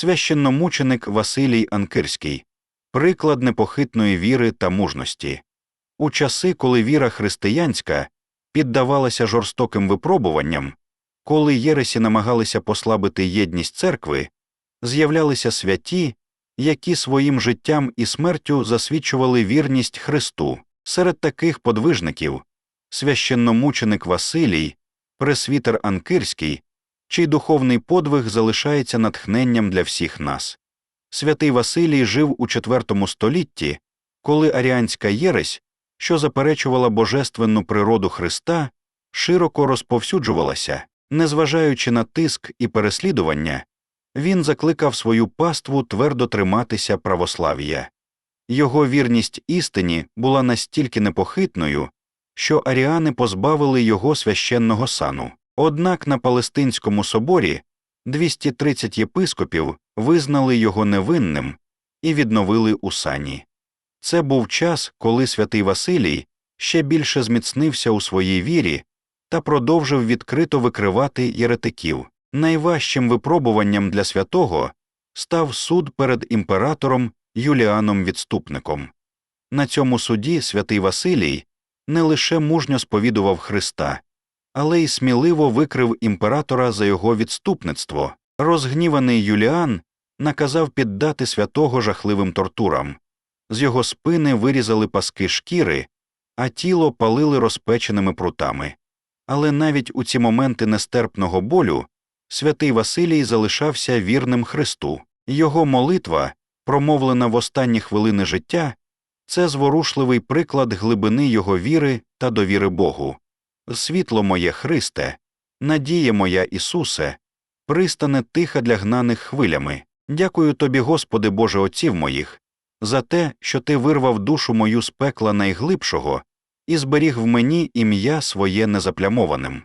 священномученик Василій Анкирський, приклад непохитної віри та мужності. У часи, коли віра християнська піддавалася жорстоким випробуванням, коли єресі намагалися послабити єдність церкви, з'являлися святі, які своїм життям і смертю засвідчували вірність Христу. Серед таких подвижників священномученик Василій, пресвітер Анкирський, чий духовний подвиг залишається натхненням для всіх нас. Святий Василій жив у IV столітті, коли аріанська єресь, що заперечувала божественну природу Христа, широко розповсюджувалася, незважаючи на тиск і переслідування, він закликав свою паству твердо триматися православ'я. Його вірність істині була настільки непохитною, що аріани позбавили його священного сану. Однак на Палестинському соборі 230 єпископів визнали його невинним і відновили у сані. Це був час, коли святий Василій ще більше зміцнився у своїй вірі та продовжив відкрито викривати єретиків. Найважчим випробуванням для святого став суд перед імператором Юліаном Відступником. На цьому суді святий Василій не лише мужньо сповідував Христа, але й сміливо викрив імператора за його відступництво. Розгніваний Юліан наказав піддати святого жахливим тортурам, з його спини вирізали паски шкіри, а тіло палили розпеченими прутами. Але навіть у ці моменти нестерпного болю святий Василій залишався вірним Христу, його молитва, промовлена в останні хвилини життя, це зворушливий приклад глибини його віри та довіри Богу. Світло моє Христе, надія моя Ісусе, пристане тиха для гнаних хвилями. Дякую тобі, Господи Боже Отців моїх, за те, що ти вирвав душу мою з пекла найглибшого і зберіг в мені ім'я своє незаплямованим.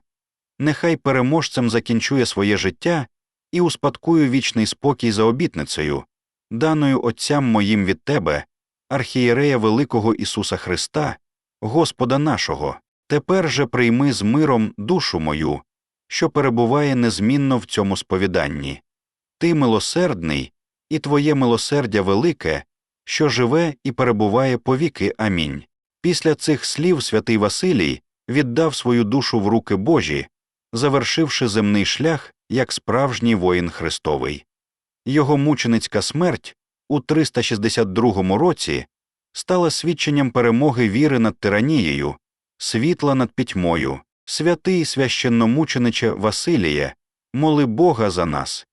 Нехай переможцем закінчує своє життя і успадкую вічний спокій за обітницею, даною Отцям моїм від Тебе, архієрея Великого Ісуса Христа, Господа нашого, тепер же прийми з миром душу мою, що перебуває незмінно в цьому сповіданні. Ти милосердний, і Твоє милосердя велике, що живе і перебуває повіки. Амінь. Після цих слів святий Василій віддав свою душу в руки Божі, завершивши земний шлях як справжній воїн Христовий. Його мученицька смерть у 362 році стала свідченням перемоги віри над тиранією, світла над пітьмою, святий священномучениче Василіє, моли Бога за нас,